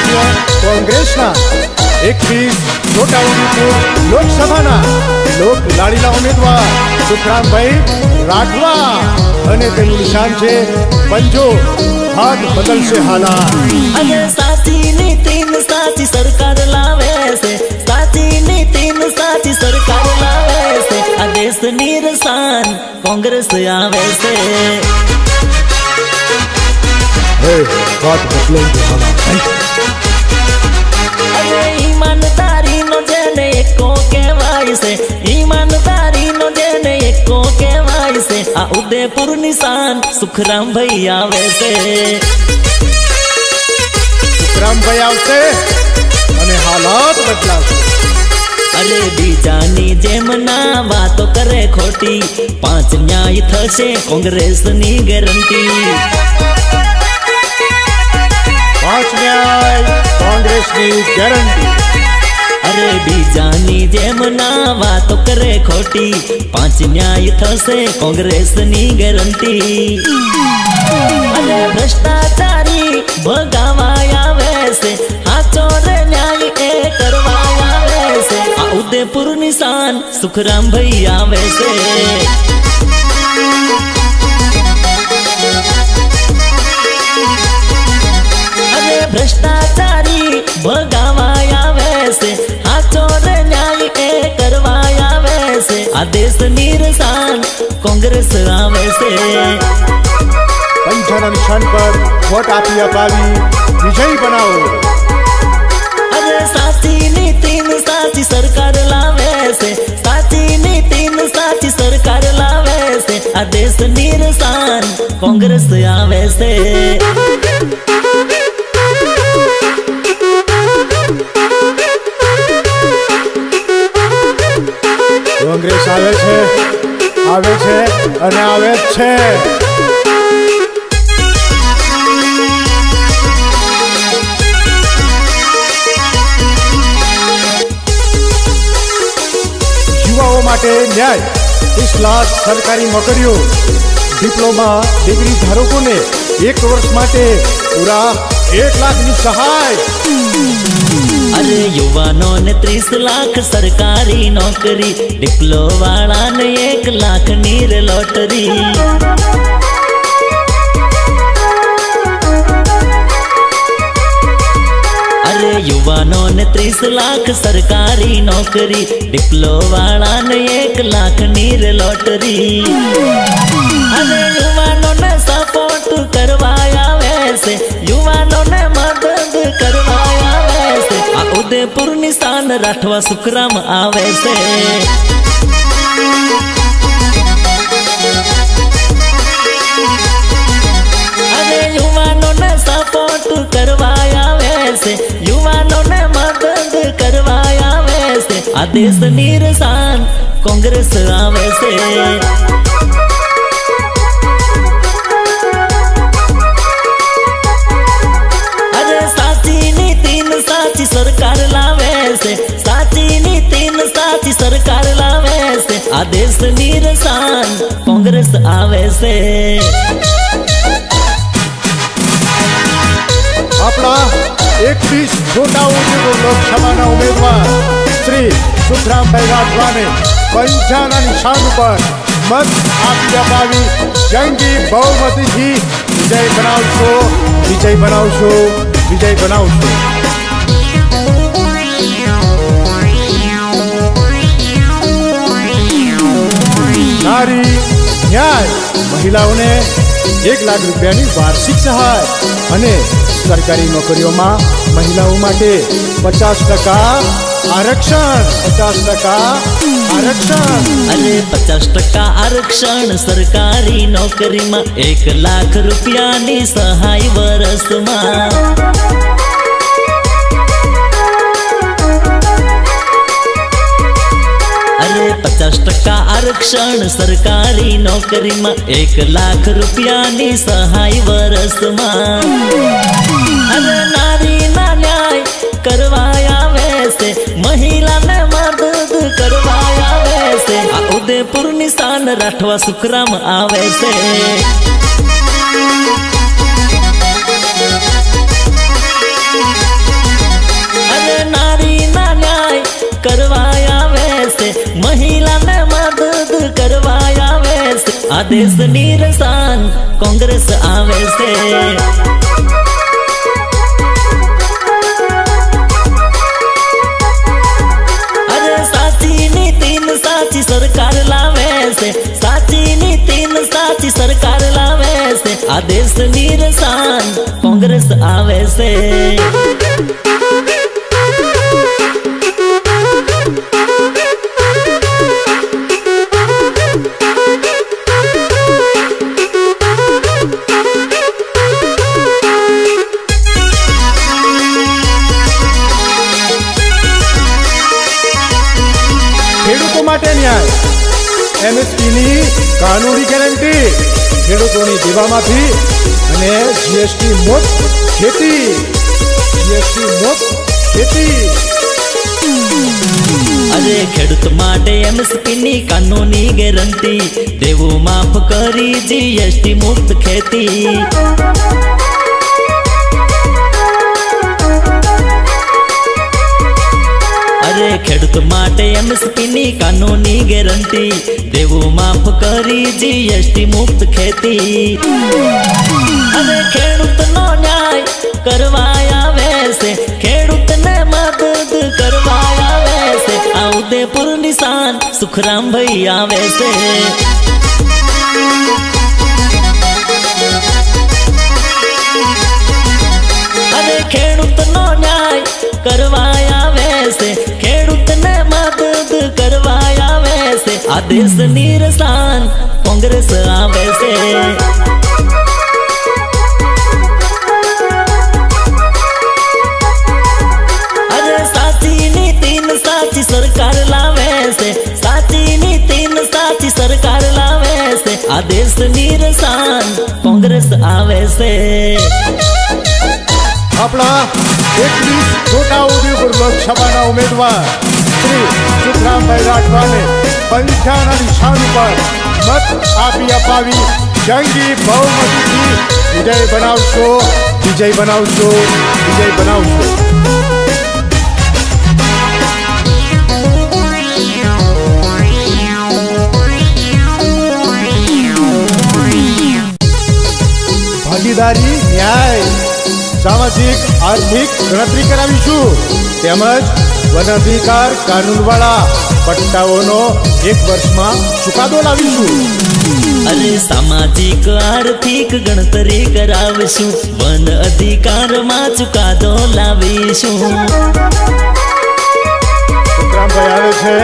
રાજ્ય કોંગ્રેસના એકવીસ છોટાઉદેપુર લોકસભાના લોક લાડીલા ઉમેદવાર સુખરામભાઈ રાઠવા અને તેનું નિશાન છે પંજો. હાથ બદલશે હાલા. અને સાચી નીતિન સાચી સરકાર લાવે છે. સાચી નીતિન સાચી સરકાર લાવે છે. આ દેશની રસાન કોંગ્રેસ આવે છે. હે વાત બદલેંગે હાલાત ઉદયપુર નિશાન સુખરામ ભાઈ આવે છે. સુખરામ ભાઈ આવશે અને હાલત બદલાશે. અરે બીજાની જેમ ના વાતો કરે ખોટી. પાંચ ન્યાય થશે કોંગ્રેસની ગેરંટી. પાંચ ન્યાય કોંગ્રેસની ગેરંટી. અરે બીજાની જેમ ના વાતો કરે ખોટી. પાંચ ન્યાય થશે કોંગ્રેસની ગેરંટી. અને ભ્રષ્ટાચારી ભગાવાય આવે છે. આ રે ન્યાય એ કરવાય આવે છે. આ ઉદયપુર નિશાન સુખરામભાઈ આવે છે. આ દેશની રસાન કોંગ્રેસ આવે છે પંચાના નિશાન પર વોટ આપી અપાવી વિજય બનાવો અરે સાચી નીતિન સાચી સરકાર લાવે છે સાચી નીતિન સાચી સરકાર લાવે છે આ દેશની રસાન કોંગ્રેસ આવે છે કોંગ્રેસ આવે છે આવે છે અને આવે જ છે. યુવાઓ માટે ન્યાય, ત્રીસ લાખ સરકારી નોકરીઓ, ડિપ્લોમા, ડિગ્રી ધારકોને એક વર્ષ માટે પૂરા એક લાખની સહાય. અરે યુવાનો ને ત્રીસ લાખ સરકારી નોકરી ડિપ્લો વાળાને એક લાખ નીર લોટરી. અરે યુવાનો ને ત્રીસ લાખ સરકારી નોકરી ડિપ્લો વાળાને એક લાખ નીર લોટરી. અને યુવાનોને સપોર્ટ કરવા આવે છે, યુવાનોને મદદ નિશાન રાઠવા સુખરામ આવે છે. અને યુવાનોને સપોર્ટ કરવા આવે છે. યુવાનોને મદદ કરવા આવે છે. આ દેશ નિરસાન કોંગ્રેસ આવે છે. सरकार સાચી છે. સાચી નીતિન સાચી સરકાર લાવે છે. આ દેશની નિરસાન કોંગ્રેસ આવે છે. આપણા એકવીસ છોટા ઉદેપુર લોકસભાના ઉમેદવાર શ્રી સુખરામભાઈ રાઠવાને પંચાના નિશાન પર મત આપી અપાવી જંગી બહુમતીથી વિજય બનાવશો વિજય બનાવશો વિજય બનાવશો. નારી ન્યાય. મહિલાઓને એક લાખ રૂપિયાની વાર્ષિક સહાય અને સરકારી નોકરીઓમાં મહિલાઓ માટે પચાસ ટકા આરક્ષણ, પચાસ ટકા આરક્ષણ. અને પચાસ ટકા આરક્ષણ સરકારી નોકરીમાં એક લાખ રૂપિયાની સહાય વર્ષમાં પચાસ ટકા આરક્ષણ સરકારી નોકરીમાં એક લાખ રૂપિયાની સહાય ન્યાય કરવાય આવે છે, મહિલાને મદદ કરવા આવે છે. આ ઉદયપુર નિશાન રાઠવા સુખરામ આવે છે. આ દેશની રસાન કોંગ્રેસ આવે છે. અરે સાચી નીતિ સાચી સરકાર લાવે છે. સાચી નીતિ સાચી સરકાર લાવે છે. આ દેશની રસાન કોંગ્રેસ આવે છે. કાનૂની ગેરંટી. ખેડૂતોની દેવામાંથી અને જીએસટી મુક્ત ખેતી. જીએસટી મુક્ત ખેતી. અરે ખેડૂત માટે એમએસપી ની કાનૂની ગેરંટી. દેવું માફ કરી, જીએસટી મુક્ત ખેતી. અરે ખેડૂત માટે એમએસપીની કાનૂની ગેરંટી. દેવું માફ કરી જીએસટી મુક્ત ખેતી. અને ખેડૂતનો ન્યાય કરવા આવે છે. ખેડૂતને મદદ કરવા આવે છે. આ ઉદયપુર નિશાન સુખરામભાઈ આવે છે. કરવા આવે છે. દેશની રસાન કોંગ્રેસ આવે છે અરે સાચી નીતિ ને સાચી સરકાર લાવે છે સાચી નીતિ ને સાચી સરકાર લાવે છે આ દેશની રસાન કોંગ્રેસ આવે છે આપણા એકવીસ છોટા ઉદેપુર લોકસભાના ઉમેદવાર શ્રી સુખરામભાઈ રાઠવાને પંચાના નિશાન ઉપર મત આપી અપાવી. જંગી બહુમતીથી વિજય બનાવશો વિજય બનાવશો વિજય બનાવશો. ભાગીદારી ન્યાય સામાજિક આર્થિક ગણતરી કરાવીશું. તેમજ વન અધિકાર કાનૂનવાળા પટ્ટાઓનો એક વર્ષમાં ચુકાદો લાવીશું. અને સામાજિક આર્થિક ગણતરી કરાવીશું. વન અધિકારમાં ચુકાદો લાવીશું. આવે છે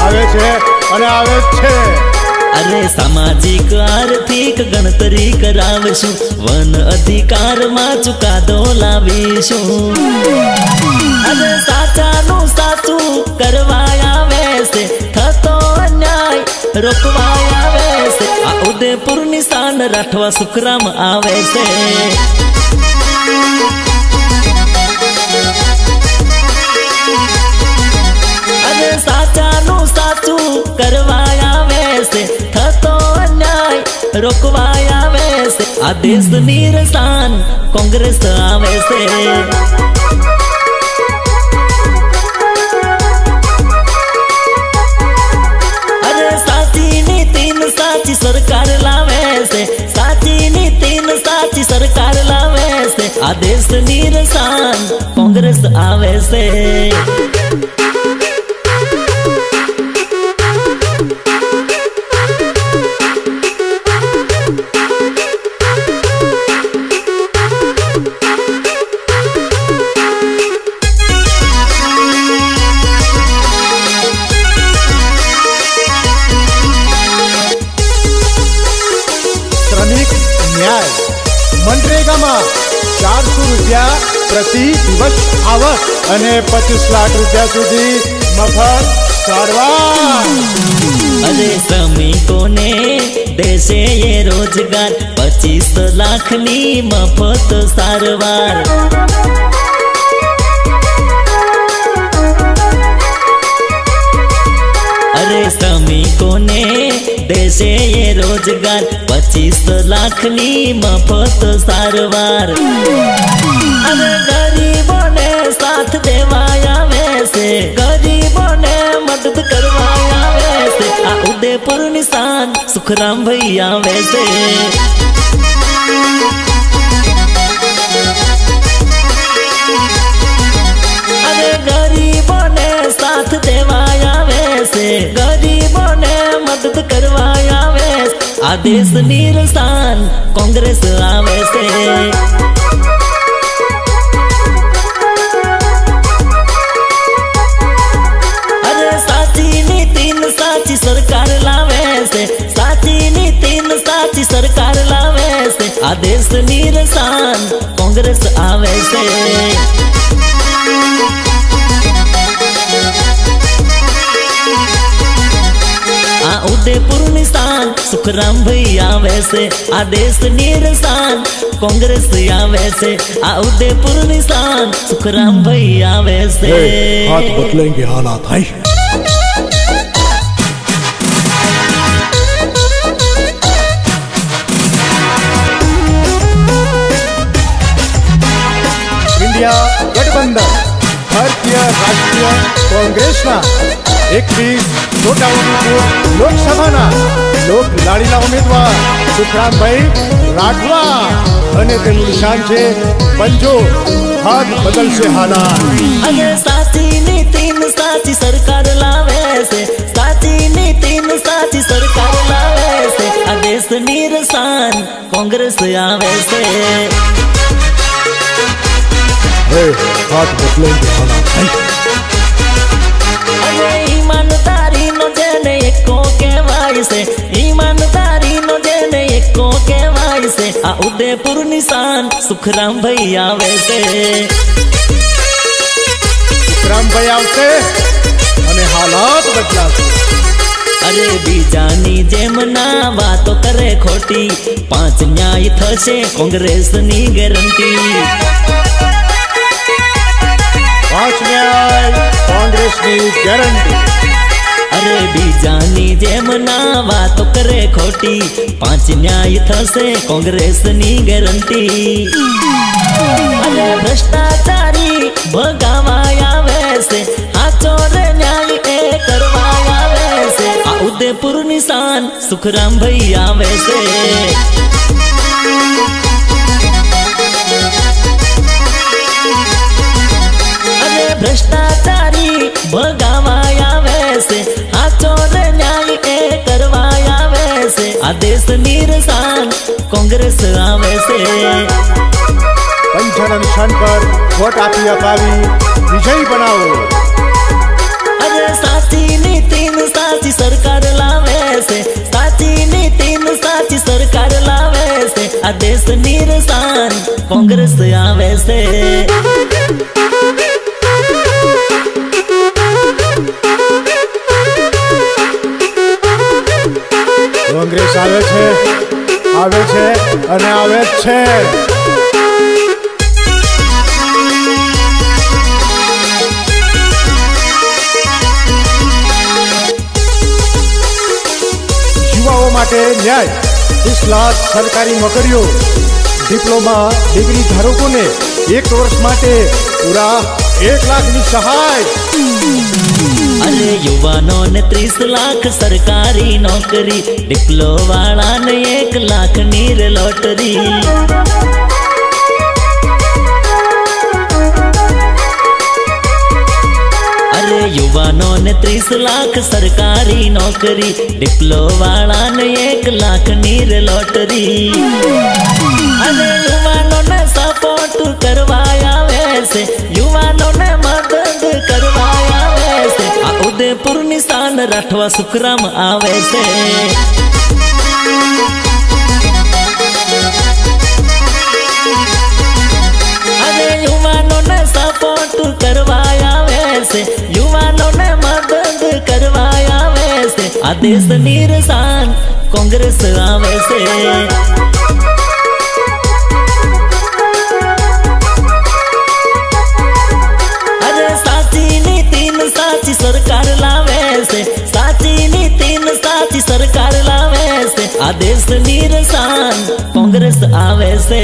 આવે છે અને આવે છે. અરે સામાજિક, આર્થિક ગણતરી કરાવશું. વન અધિકારમાં ચુકાદો લાવીશું. અરે સાચાનું સાચું કરવા આવે છે. થતો અન્યાય રોકવા આવે છે. આ ઉદયપુર નિશાન રાઠવા સુખરામ આવે છે. સાચાનું સાચું કરવા આવે છે. થતો અન્યાય રોકવા આવે છે આ દેશની રસાન કોંગ્રેસ આવે છે. સાચી સરકાર લાવે છે. સાચી નીતિ સાચી સરકાર લાવે છે. આ દેશની રસાન કોંગ્રેસ આવે છે. અને પચીસ લાખ રૂપિયા સુધી મફત સારવાર. અરે શ્રમિકોને દેશે એ રોજગાર. પચીસ લાખની મફત સારવાર. અરે શ્રમિકોને દેશે એ રોજગાર. પચીસ લાખની મફત સારવાર. દેવા આવે છે. ગરીબોને મદદ કરવા આવે છે. આ ઉદયપુર નિશાન સુખરામ ભાઈ આવે છે. અરે ગરીબોને સાથ દેવા આવે છે. ગરીબોને મદદ કરવા આવે. આ દેશ નિરસાન કોંગ્રેસ આવે છે. सरकार लावे से, आदेश निरसान, कांग्रेस आवे से। उदयपुर निशान, सुखराम भैया वैसे आदेश निरसान, कांग्रेस या वैसे आ उदयपुर निशान, सुखराम भैया वैसे हाथ बदलेंगे हालात है ઇન્ડિયા ગઠબંધન, ભારતીય રાષ્ટ્રીય કોંગ્રેસના એકવીસ છોટાઉદેપુર લોકસભાના લોક લાડીલા ઉમેદવાર સુખરામભાઈ રાઠવા અને તેનું નિશાન છે પંજો. હાથ બદલશે હાલા અને સાચી નીતિન સાચી સરકાર લાવે છે. સાચી નીતિન સાચી સરકાર લાવે છે. આ દેશ નિરસાન કોંગ્રેસ આવે છે. હે હાથ છે. આ ઉદયપુર નિશાન સુખરામ ભાઈ આવે છે. ભાઈ આવશે અને હાલાત બદલાશે. અરે બીજાની જેમ ના વાતો કરે ખોટી. પાંચ ન્યાય થશે કોંગ્રેસની ગેરંટી. પાંચ ન્યાય કોંગ્રેસની ગેરંટી. અરે બીજાની જેમ ના વાતો કરે ખોટી. પાંચ ન્યાય થશે કોંગ્રેસની ગેરંટી. અરે ભ્રષ્ટાચારી ભગાવાય આવે છે. આ રે ન્યાય એ કરવા આવે છે. આ ઉદયપુર નિશાન સુખરામ ભાઈ આવે છે. ભ્રષ્ટાચારી ભગાવા આવે છે. હાચો રે ન્યાય એ કરવા આવે છે. આ દેશ નિરસાન કોંગ્રેસ આવે છે. પંચાના નિશાન પર વોટ આપી અપાવી. વિજય બનાવો. અરે સાચી નીતિન સાચી સરકાર લાવે છે. સાચી નીતિન સાચી સરકાર લાવે છે. આ દેશ નિરસાન કોંગ્રેસ આવે છે. આવે છે. આવે છે અને આવે છે. યુવાઓ માટે ન્યાય. ત્રીસ લાખ સરકારી નોકરીઓ, ડિપ્લોમા, ડિગ્રી ધારકોને એક વર્ષ માટે પૂરા એક લાખની સહાય. અરે યુવાનોને ત્રીસ લાખ સરકારી નોકરી ડિપ્લો વાળાને એક લાખ નીર લોટરી. અરે યુવાનોને ત્રીસ લાખ સરકારી નોકરી ડિપ્લો વાળાને એક લાખ નીર લોટરી. અને યુવાનોને સપોર્ટ કરવા આવે છે. આ ઉદયપુર નિશાન રાઠવા સુખરામ આવે છે અરે યુવાનોને સપોર્ટ કરવા આવે છે યુવાનોને મદદ કરવા આવે છે આ દેશ નિરસાન કોંગ્રેસ આવે છે સરકાર લાવે છે. સાચી નીતિન સાચી સરકાર લાવે છે. આ દેશ નિરસાન કોંગ્રેસ આવે છે.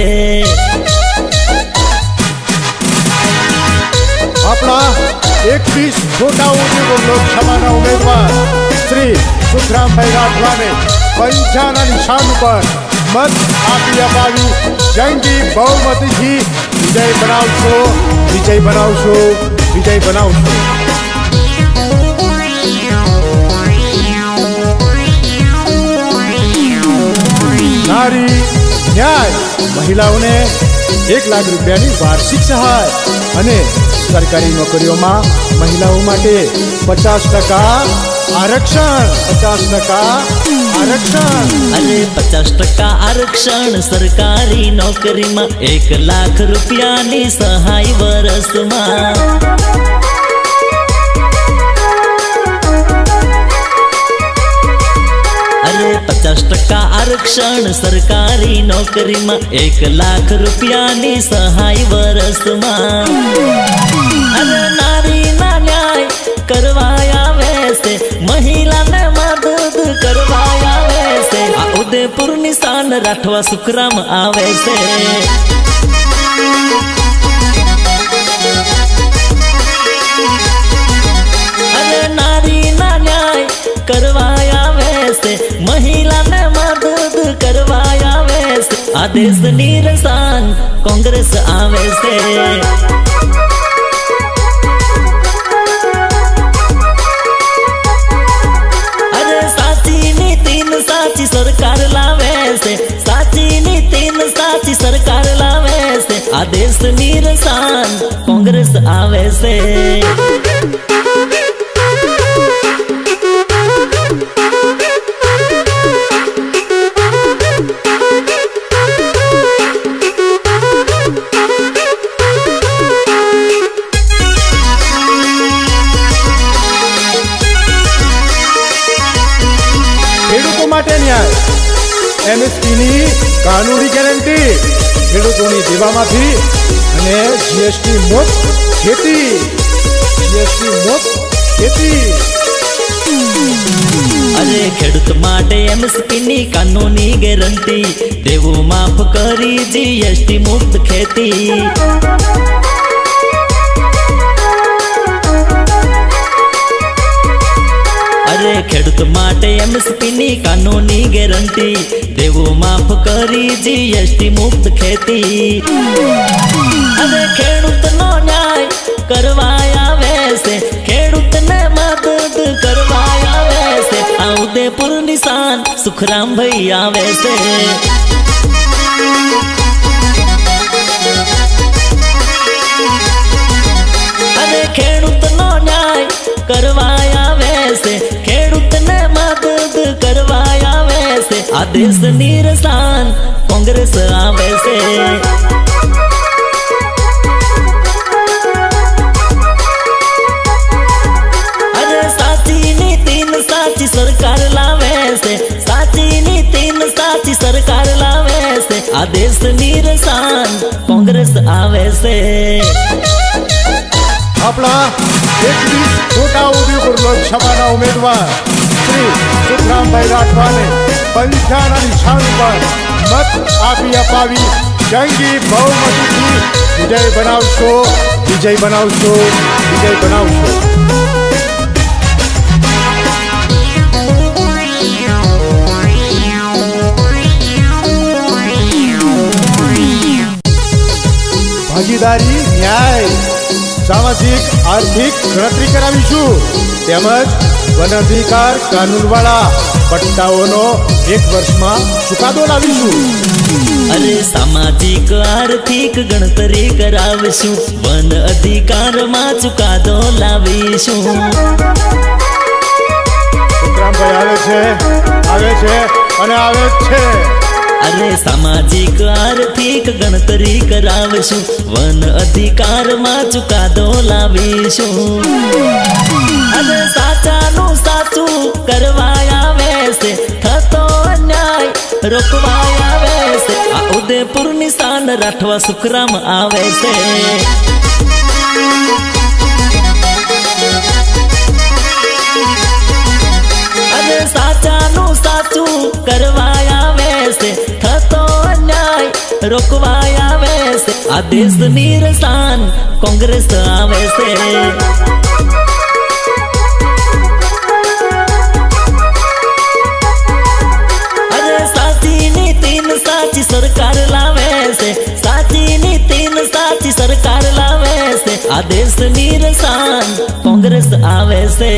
આપણા એકવીસ છોટા ઉદેપુર લોકસભાના ઉમેદવાર શ્રી સુખરામભાઈ રાઠવાને પંચાના નિશાન ઉપર મત આપી અપાવી. જંગી બહુમતીથી વિજય બનાવશો વિજય બનાવશો વિજય બનાવશો. નારી ન્યાય. મહિલાઓને એક લાખ રૂપિયાની વાર્ષિક સહાય અને સરકારી નોકરીઓમાં મહિલાઓ માટે પચાસ ટકા આરક્ષણ, પચાસ ટકા આરક્ષણ. અને પચાસ ટકા આરક્ષણ સરકારી નોકરીમાં એક લાખ રૂપિયાની સહાય વરસમાં. પચાસ ટકા આરક્ષણ સરકારી નોકરીમાં એક લાખ રૂપિયાની સહાય વરસમાં. અરે નારી ના ન્યાય કરવાયા વેસે મહિલાને મદદ સુખરામ આવે છે. અરે મદદ આવે આ દેશની રસાન કોંગ્રેસ આવે છે. અરે સાચી નીતિન સાચી સરકાર લાવે છે. સાચી નીતિન સાચી સરકાર લાવે છે. આ દેશની રસાન કોંગ્રેસ આવે છે. દેવામાંથી અને જીએસટી મુક્ત ખેતી. જીએસટી મુક્ત ખેતી. અરે ખેડૂત માટે એમએસપી ની કાનૂની ગેરંટી. દેવું માફ કરી, જીએસટી મુક્ત ખેતી. ખેડૂત માટે એમએસપી ની કાનૂની ગેરંટી. દેવું માફ કરી જીએસટી મુક્ત ખેતી. અરે ખેડૂતનો ન્યાય કરવા આવે છે. ખેડૂતને મદદ કરવા આવે છે. આ ઉદયપુર નિશાન સુખરામ ભાઈ આવે છે. ખેડૂતનો ન્યાય કરવાય આ દેશ નિરસાન, કોંગ્રેસ આવે છે. અરે સાચી નીતિન સાચી સરકાર લાવે છે. સાચી નીતિન સાચી સરકાર લાવે છે. આ દેશ નિરસાન, કોંગ્રેસ આવે છે. આપણા એકવીસ છોટા ઉદેપુર લોકસભાના ઉમેદવાર શ્રી સુખરામભાઈ રાઠવાને પંચાના નિશાન પર મત આપી અપાવી જંગી બહુમતીથી વિજય બનાવશો વિજય બનાવશો વિજય બનાવશો ભાગીદારી ન્યાય સામાજિક આર્થિક ગણતરી કરાવીશું. તેમજ વન અધિકાર કાનૂનવાળા પટ્ટાઓનો એક વર્ષમાં ચુકાદો લાવીશું. અરે સામાજિક આર્થિક ગણતરી કરાવશું. વન અધિકારમાં ચુકાદો લાવીશું. આવે છે આવે છે અને આવે છે. અરે સામાજિક, આર્થિક, ગણતરી કરાવશું. વન અધિકારમાં ચુકાદો લાવીશું. અરે સાચાનું સાચું કરવાય આવે છે. થતો અન્યાય રોકવાય આવે છે. આ ઉદયપુર નિશાન રાઠવા સુખરામ આવે છે. અને સાચાનું સાચું કરવા આવે છે. થતો અન્યાય રોકવા આવે છે. આ દેશની રસાન કોંગ્રેસ આવે છે. સાચી સરકાર લાવે છે. સાચી નીતિન સાચી સરકાર લાવે છે. આ દેશની રસાન કોંગ્રેસ આવે છે.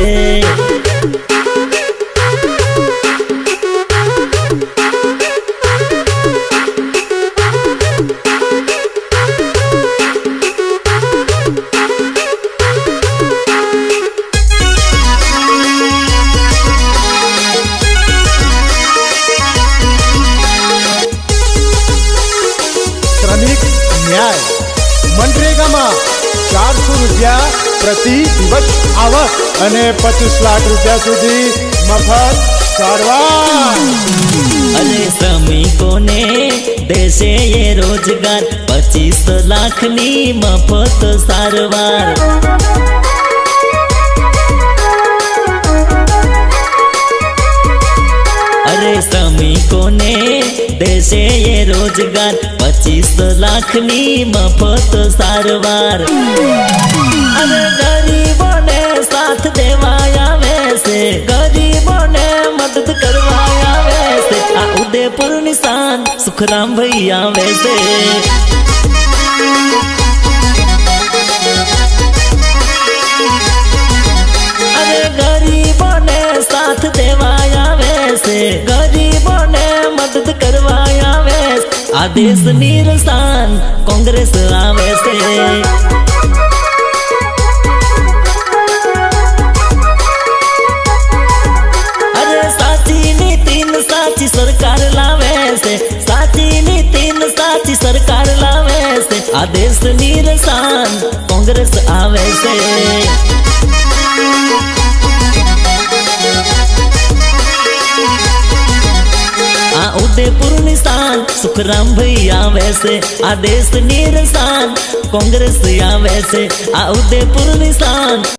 પ્રતિ દિવસ આવક અને પચીસ લાખ રૂપિયા સુધી મફત અને શ્રમિકોને દેશે એ રોજગાર પચીસ લાખની મફત સારવાર. અરે શ્રમિકોને દેશે એ રોજગાર પચીસ લાખની મફત સારવાર. અને ગરીબોને સાથ દેવા આવે છે. ગરીબોને મદદ કરવા આવે છે. આ ઉદયપુર નિશાન સુખરામ ભાઈ આવે છે. આ દેશ નિરસાન કોંગ્રેસ આવે છે. સાચી સરકાર લાવે છે. સાચી નીતિન સાચી સરકાર લાવે છે. આ દેશ નિરસાન કોંગ્રેસ આવે છે. આ ઉદયપુર નિશાન સુખરામ ભાઈ આવે છે, આ દેશની રસાન. કોંગ્રેસ આવે છે, આ ઉદયપુર નિશાન